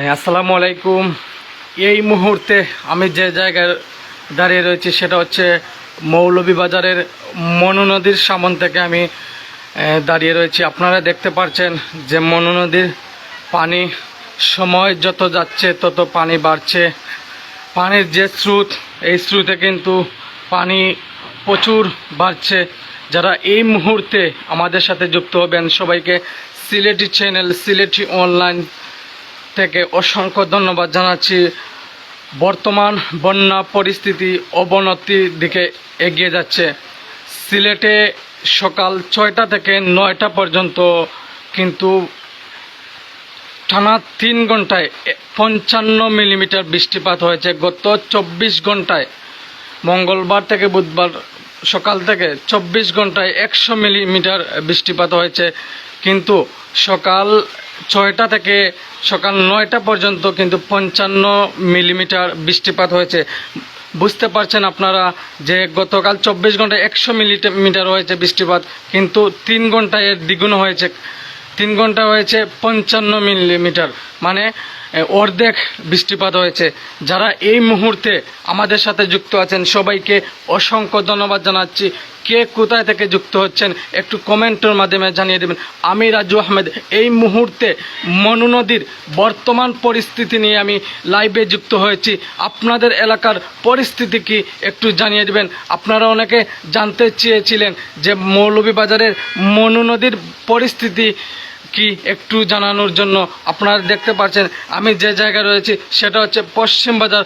হ্যাঁ আসসালামু আলাইকুম। এই মুহূর্তে আমি যে জায়গায় দাঁড়িয়ে রয়েছি সেটা হচ্ছে মৌলভীবাজারের মনু নদীর সামন থেকে আমি দাঁড়িয়ে রয়েছি। আপনারা দেখতে পাচ্ছেন যে মনু নদীর পানি সময় যত যাচ্ছে তত পানি বাড়ছে। পানির যে স্রোত, এই স্রোতে কিন্তু পানি প্রচুর বাড়ছে। যারা এই মুহূর্তে আমাদের সাথে যুক্ত হবেন, সবাইকে সিলেটি চ্যানেল সিলেটি অনলাইন থেকে অসংখ্য ধন্যবাদ জানাচ্ছি। বর্তমান বন্যা পরিস্থিতি অবনতির দিকে এগিয়ে যাচ্ছে। সিলেটে সকাল ছয়টা থেকে নয়টা পর্যন্ত কিন্তু টানা তিন ঘন্টায় পঞ্চান্ন মিলিমিটার বৃষ্টিপাত হয়েছে। গত চব্বিশ ঘন্টায় মঙ্গলবার থেকে বুধবার সকাল থেকে চব্বিশ ঘন্টায় একশো মিলিমিটার বৃষ্টিপাত হয়েছে। কিন্তু সকাল ছয়টা থেকে সকাল নয়টা পর্যন্ত কিন্তু পঞ্চান্ন মিলিমিটার বৃষ্টিপাত হয়েছে। বুঝতে পারছেন আপনারা যে গতকাল চব্বিশ ঘন্টায় একশো মিলিমিটার হয়েছে বৃষ্টিপাত, কিন্তু তিন ঘন্টায় এর দ্বিগুণ হয়েছে। তিন ঘণ্টা হয়েছে পঞ্চান্ন মিলিমিটার মানে অর্ধেক বৃষ্টিপাত হয়েছে। যারা এই মুহূর্তে আমাদের সাথে যুক্ত আছেন, সবাইকে অসংখ্য ধন্যবাদ জানাচ্ছি। কে কোথায় থেকে যুক্ত হচ্ছেন একটু কমেন্টের মাধ্যমে জানিয়ে দেবেন। আমি রাজু আহমেদ, এই মুহূর্তে মনু নদীর বর্তমান পরিস্থিতি নিয়ে আমি লাইভে যুক্ত হয়েছি। আপনাদের এলাকার পরিস্থিতি কি একটু জানিয়ে দেবেন। আপনারা অনেকে জানতে চেয়েছিলেন যে মৌলভীবাজারের মনু নদীর পরিস্থিতি কি একটু জানানোর জন্য আপনারা দেখতে পাচ্ছেন, আমি যে জায়গায় রয়েছি সেটা হচ্ছে পশ্চিম বাজার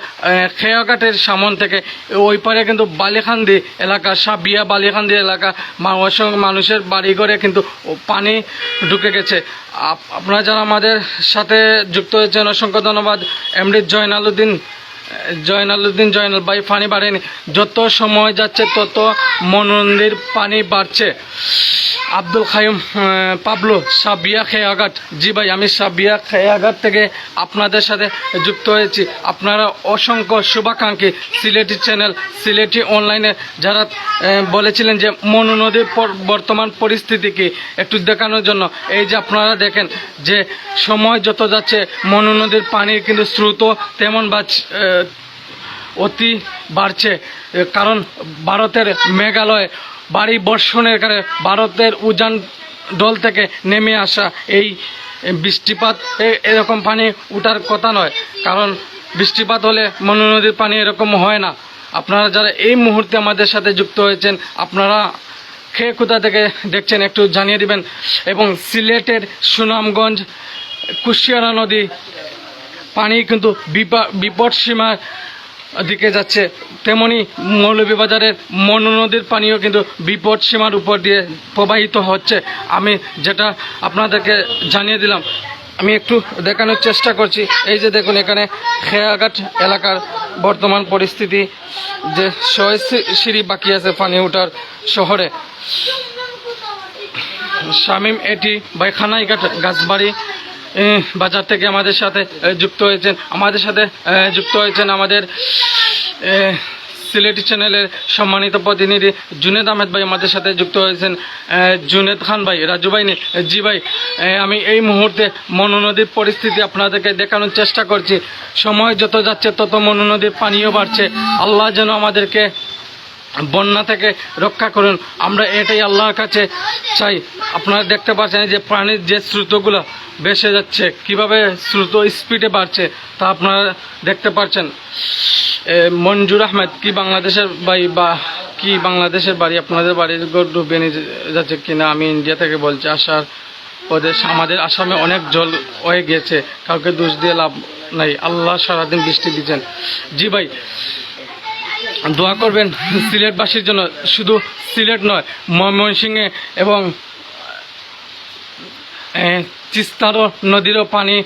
খেয়াঘাটের সামন থেকে। ওই পারে কিন্তু বালিখান্দি এলাকা, সাবিয়া বালিখান্দি এলাকা, মানুষ, মানুষের বাড়িঘরে কিন্তু পানি ঢুকে গেছে। আপ- আপনারা যারা আমাদের সাথে যুক্ত হয়েছেন, অসংখ্য ধন্যবাদ। এমডি জয়নালুদ্দিন জয়নালুদ্দিন জয়নাল, ভাই পানি বাড়েনি। যত সময় যাচ্ছে, তত মনন্দির পানি বাড়ছে। আব্দুল খায়ুম পাবলো, সাবিয়া খেয়াঘাট জি ভাই, আমি সাবিয়া খেয়াঘাট থেকে আপনাদের সাথে যুক্ত হয়েছি। আপনারা অসংখ্য শুভাকাঙ্ক্ষী সিলেটি চ্যানেল, সিলেটি অনলাইনে যারা বলেছিলেন যে মনু নদীর বর্তমান পরিস্থিতি কি, একটু দেখানোর জন্য। এই যে আপনারা দেখেন যে সময় যত যাচ্ছে মনু নদীর পানির কিন্তু স্রোত তেমন বাড়ছে অতি বাড়ছে কারণ ভারতের মেঘালয় বাড়ি বর্ষণের কারণে ভারতের উজান ডল থেকে নেমে আসা এই বৃষ্টিপাত এরকম পানি উঠার কথা নয়, কারণ বৃষ্টিপাত হলে মনু নদীর পানি এরকম হয় না। আপনারা যারা এই মুহূর্তে আমাদের সাথে যুক্ত হয়েছেন, আপনারা খেয়ে কোথা থেকে দেখছেন, একটু জানিয়ে দিবেন। এবং সিলেটের সুনামগঞ্জ কুশিয়ারা নদী পানি কিন্তু বিপা- বিপদ সীমার দিকে যাচ্ছে। তেমনি মৌলভীবাজারের মনু নদীর পানিও কিন্তু বিপদ সীমার উপর দিয়ে প্রবাহিত হচ্ছে। আমি যেটা আপনাদেরকে জানিয়ে দিলাম, আমি একটু দেখানোর চেষ্টা করছি। এই যে দেখুন, এখানে খেয়াঘাট এলাকার বর্তমান পরিস্থিতি, যে ছয় সি- সিঁড়ি বাকি আছে পানি ওঠার শহরে। শামীম এটি বাই খানাইঘাট গাছবাড়ি বাজার থেকে আমাদের সাথে যুক্ত হয়েছেন, আমাদের সাথে যুক্ত হয়েছেন আমাদের সিলেটি চ্যানেলের সম্মানিত প্রতিনিধি জুনেদ আহমেদ ভাই আমাদের সাথে যুক্ত হয়েছেন জুনেদ খান ভাই, রাজু ভাই জি ভাই আমি এই মুহূর্তে মনোনদীর পরিস্থিতি আপনাদেরকে দেখানোর চেষ্টা করছি। সময় যত যাচ্ছে, তত মনু নদীর পানিও বাড়ছে। আল্লাহ যেন আমাদেরকে বন্যা থেকে রক্ষা করুন। আমরা এটাই আল্লাহর কাছে চাই। আপনারা দেখতে পাচ্ছেন যে প্রাণীর যে স্রোতগুলো বেসে যাচ্ছে, কীভাবে স্রোত স্পিডে বাড়ছে তা আপনারা দেখতে পাচ্ছেন। মঞ্জুর আহমেদ, কি বাংলাদেশের বাড়ি বা কি বাংলাদেশের বাড়ি? আপনাদের বাড়ির ডুবে নিয়ে যাচ্ছে কিনা আমি ইন্ডিয়া থেকে বলছি। আসার প্রদেশ, আমাদের আসামে অনেক জল হয়ে গিয়েছে কাউকে দোষ দিয়ে লাভ নাই। আল্লাহ সারাদিন বৃষ্টি দিচ্ছেন। জি ভাই দোয়া করবেন সিলেটবাসীর জন্য। শুধু সিলেট নয়, ময়মনসিংহে এবং তিস্তারও নদীরও পানি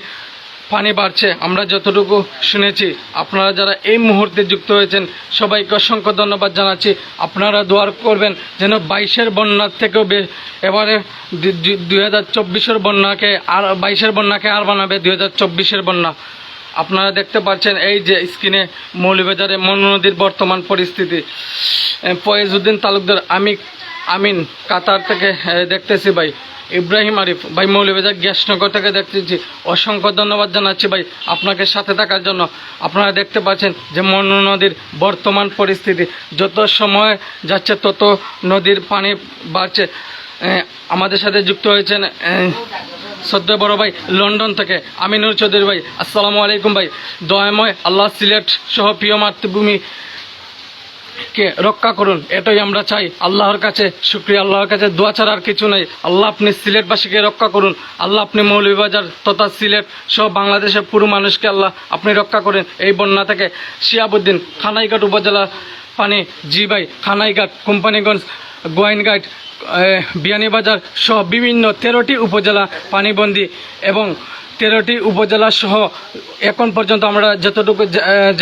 পানি বাড়ছে। আমরা যতটুকু শুনেছি, আপনারা যারা এই মুহূর্তে যুক্ত হয়েছেন, সবাইকে অসংখ্য ধন্যবাদ জানাচ্ছি। আপনারা দোয়ার করবেন যেন বাইশের বন্যার থেকেও এবারে দুই হাজার চব্বিশের বন্যাকে আর, বাইশের বন্যাকে আর বানাবে দুই হাজার চব্বিশের বন্যা। আপনারা দেখতে পাচ্ছেন এই যে স্ক্রিনে মৌলভীবাজারে মনু নদীর বর্তমান পরিস্থিতি। ফয়েজউদ্দিন তালুকদার আমি, আমিন কাতার থেকে দেখতেছি ভাই। ইব্রাহিম আরিফ, ভাই মৌলভীবাজার গ্যাসনগর থেকে দেখতেছি। অসংখ্য ধন্যবাদ জানাচ্ছি ভাই আপনাকে সাথে থাকার জন্য। আপনারা দেখতে পাচ্ছেন যে মনু নদীর বর্তমান পরিস্থিতি। যত সময় যাচ্ছে তত নদীর পানি বাড়ছে। আমাদের সাথে যুক্ত হয়েছেন শ্রদ্ধা বড় ভাই, লন্ডন থেকে। আমিনুর চৌধুরী ভাই, আসসালামু আলাইকুম ভাই। দয়াময় আল্লাহ সিলেট সহ প্রিয় মাতৃভূমি কে রক্ষা করুন, এটাই আমরা চাই। আল্লাহর কাছে শুক্রিয়া, আল্লাহর কাছে দোয়া ছাড়া আর কিছু নাই। আল্লাহ আপনি সিলেটবাসীকে রক্ষা করুন, আল্লাহ আপনি মৌলভীবাজার তথা সিলেট সহ বাংলাদেশের পুরো মানুষকে আল্লাহ আপনি রক্ষা করেন। এই বন্যা থেকে শিয়াবুদ্দিন, খানাইঘাট উপজেলা পানি। জি ভাই, খানাইঘাট, কোম্পানিগঞ্জ গোয়াইনঘাট বিয়ানীবাজার সহ বিভিন্ন তেরোটি উপজেলা পানিবন্দী এবং তেরোটি উপজেলা সহ এখন পর্যন্ত আমরা যতটুকু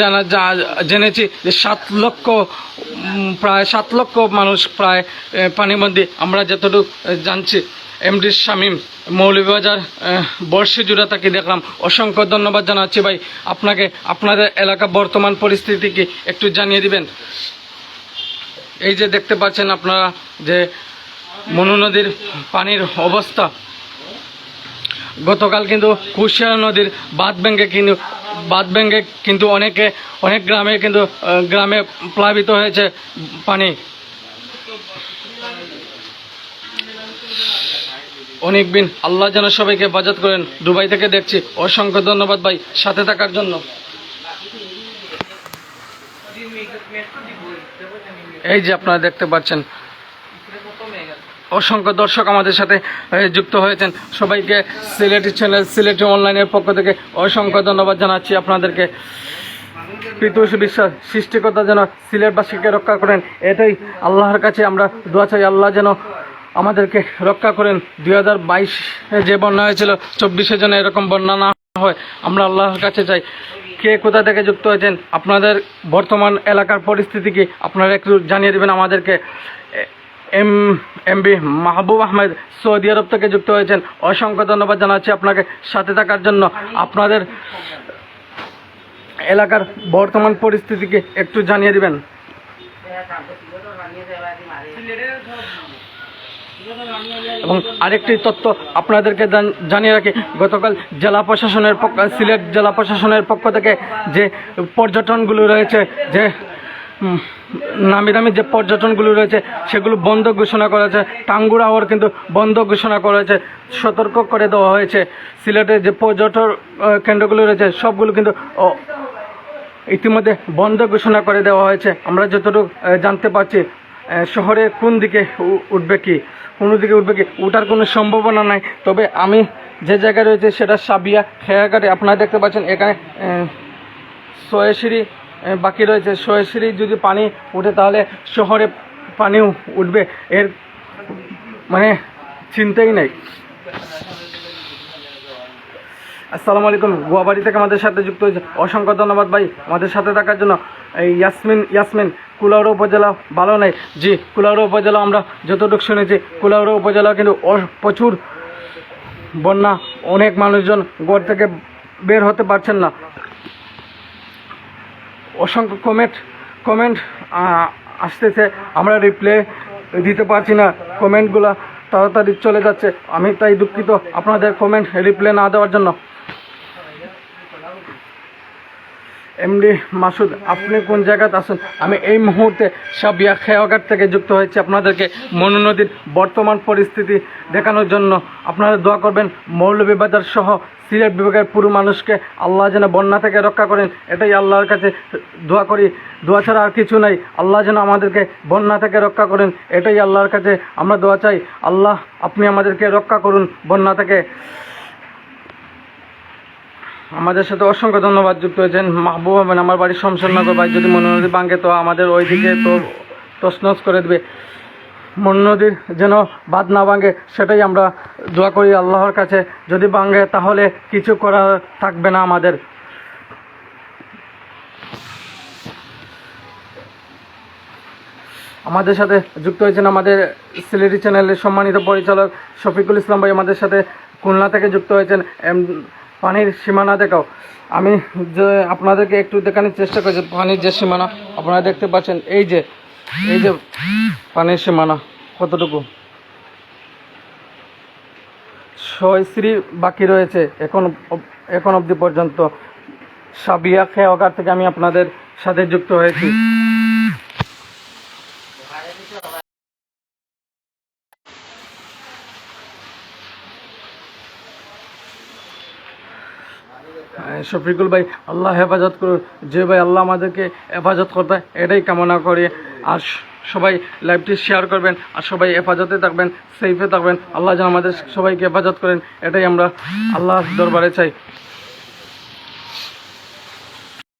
জানা জেনেছি যে সাত লক্ষ প্রায় সাত লক্ষ মানুষ প্রায় পানিবন্দী। আমরা যতটুকু জানছি, এমডি শামীম, মৌলভীবাজার বর্ষি জুড়ে তাকে দেখলাম। অসংখ্য ধন্যবাদ জানাচ্ছি ভাই। আপনাকে, আপনাদের এলাকা বর্তমান পরিস্থিতি কি একটু জানিয়ে দিবেন? এই যে দেখতে পাচ্ছেন আপনারা যে মনু নদীর পানির অবস্থা। গতকাল কিন্তু কুশিয়ারা নদীর বাঁধ ভেঙে কিন্তু, বাঁধ ভেঙে কিন্তু অনেকে, অনেক গ্রামে কিন্তু গ্রামে প্লাবিত হয়েছে পানি। অনেক দিন আল্লাহ যেন সবাইকে বাজাত করেন। দুবাই থেকে দেখছি। অসংখ্য ধন্যবাদ ভাই, সাথে থাকার জন্য। এই যে আপনারা দেখতে পাচ্ছেন, অসংখ্য দর্শক আমাদের সাথে যুক্ত হয়েছেন। সবাইকে সিলেটি চ্যানেল সিলেটি অনলাইনের পক্ষ থেকে অসংখ্য ধন্যবাদ জানাচ্ছি আপনাদেরকে। পৃথুষ বিশ্বাস, সৃষ্টিকর্তা যেন সিলেটবাসীকে রক্ষা করেন, এটাই আল্লাহর কাছে আমরা দোয়া চাই। আল্লাহ যেন আমাদেরকে রক্ষা করেন। দুই হাজার বাইশে যে বন্যা হয়েছিল, চব্বিশে যেন এরকম বন্যা না হয়, আমরা আল্লাহর কাছে চাই। কে কোথা থেকে যুক্ত হয়েছেন, আপনাদের বর্তমান এলাকার পরিস্থিতি কি? আপনারা একটু জানিয়ে দেবেন আমাদেরকে। M MB Mahbub Ahmed Saudi আরব থেকে যুক্ত হয়েছেন। অসংখ্য ধন্যবাদ জানাচ্ছি আপনাকে সাথে থাকার জন্য। আপনাদের এলাকার বর্তমান পরিস্থিতিকে একটু জানিয়ে দিবেন? এবং আরেকটি তথ্য আপনাদেরকে জানিয়ে রাখি, গতকাল জেলা প্রশাসনের পক্ষ সিলেট জেলা প্রশাসনের পক্ষ থেকে যে পর্যটনগুলো রয়েছে, যে নামি দামি যে পর্যটনগুলো রয়েছে, সেগুলো বন্ধ ঘোষণা করেছে। হয়েছে টাঙ্গুর আওয়ার কিন্তু বন্ধ ঘোষণা করেছে, সতর্ক করে দেওয়া হয়েছে। সিলেটের যে পর্যটন কেন্দ্রগুলো রয়েছে, সবগুলো কিন্তু ইতিমধ্যে বন্ধ ঘোষণা করে দেওয়া হয়েছে। আমরা যতটুকু জানতে পারছি শহরে কোন দিকে উঠবে কি? কোন দিকে উঠবে কি? ওঠার কোনো সম্ভাবনা নাই। তবে আমি যে জায়গায় রয়েছে সেটা সাবিয়া খেয়াঘাটে। আপনারা দেখতে পাচ্ছেন এখানে সোয়েশিরি বাকি রয়েছে। সোয়েশিরি যদি পানি উঠে তাহলে শহরে পানিও উঠবে। এর মানে চিন্তাই নেই। আসসালামু আলাইকুম। গুয়াবাড়ি থেকে আমাদের সাথে যুক্ত হয়েছে অসংখ্য ধন্যবাদ ভাই আমাদের সাথে থাকার জন্য। এই ইয়াসমিন ইয়াসমিন, কুলাউড়া উপজেলা ভালো নেই। জি, কুলাউড়া উপজেলা আমরা যতটুকু শুনেছি, কুলাউড়া উপজেলা কিন্তু প্রচুর বন্যা, অনেক মানুষজন ঘর থেকে বের হতে পারছেন না। অসংখ্য কমেন্ট কমেন্ট আসতেছে। আমরা রিপ্লে দিতে পারছি না কমেন্টগুলো তাড়াতাড়ি চলে যাচ্ছে। আমি তাই দুঃখিত আপনাদের কমেন্ট রিপ্লে না দেওয়ার জন্য। এমডি মাসুদ আপনি কোন জায়গাতে আছেন? আমি এই মুহূর্তে সাবিয়া খেয়াঘাট থেকে যুক্ত হয়েছি। আপনাদেরকে মনু নদীর বর্তমান পরিস্থিতি দেখানোর জন্য আপনারা দোয়া করবেন। মৌলভীবাজার সহ সিলেট বিভাগের পুরো মানুষকে আল্লাহ যেন বন্যা থেকে রক্ষা করেন, এটাই আল্লাহর কাছে দোয়া করি। দোয়া ছাড়া আর কিছু নাই। আল্লাহ যেন আমাদেরকে বন্যা থেকে রক্ষা করেন, এটাই আল্লাহর কাছে আমরা দোয়া চাই। আল্লাহ, আপনি আমাদেরকে রক্ষা করুন বন্যা থেকে। আমাদের সাথে অসংখ্য ধন্যবাদ যুক্ত হয়েছেন মাহবুব হবেন আমার বাড়ির শমশাননগর ভাই, যদি মনোনদী ভাঙে তো আমাদের ওই দিকে তো তছনছ করে দেবে। মন নদীর যেন বাদ না ভাঙে, সেটাই আমরা দোয়া করি আল্লাহর কাছে। যদি ভাঙে তাহলে কিছু করা থাকবে না আমাদের। আমাদের সাথে যুক্ত হয়েছেন আমাদের সিলেটি চ্যানেলের সম্মানিত পরিচালক শফিকুল ইসলাম ভাই, আমাদের সাথে খুলনা থেকে যুক্ত হয়েছেন পানির সীমানা দেখাও। আমি যে আপনাদেরকে একটু দেখানোর চেষ্টা করছি, পানির যে সীমানা, আপনারা দেখতে পাচ্ছেন, এই যে এই যে পানির সীমানা, কতটুকু? ছয় শ্রী বাকি রয়েছে, এখন এখন অবধি পর্যন্ত। সাবিয়া খেয়াঘাট থেকে আমি আপনাদের সাথে যুক্ত হয়েছি। শফিকুল ভাই, আল্লাহ হেফাজত করুন যে ভাই আল্লাহ আমাদেরকে হেফাজত করতে, এটাই কামনা করি। আর সবাই লাইভটি শেয়ার করবেন, আর সবাই হেফাজতে থাকবেন সেফে থাকবেন। আল্লাহ যেন আমাদের সবাইকে হেফাজত করেন, এটাই আমরা আল্লাহ দরবারে চাই।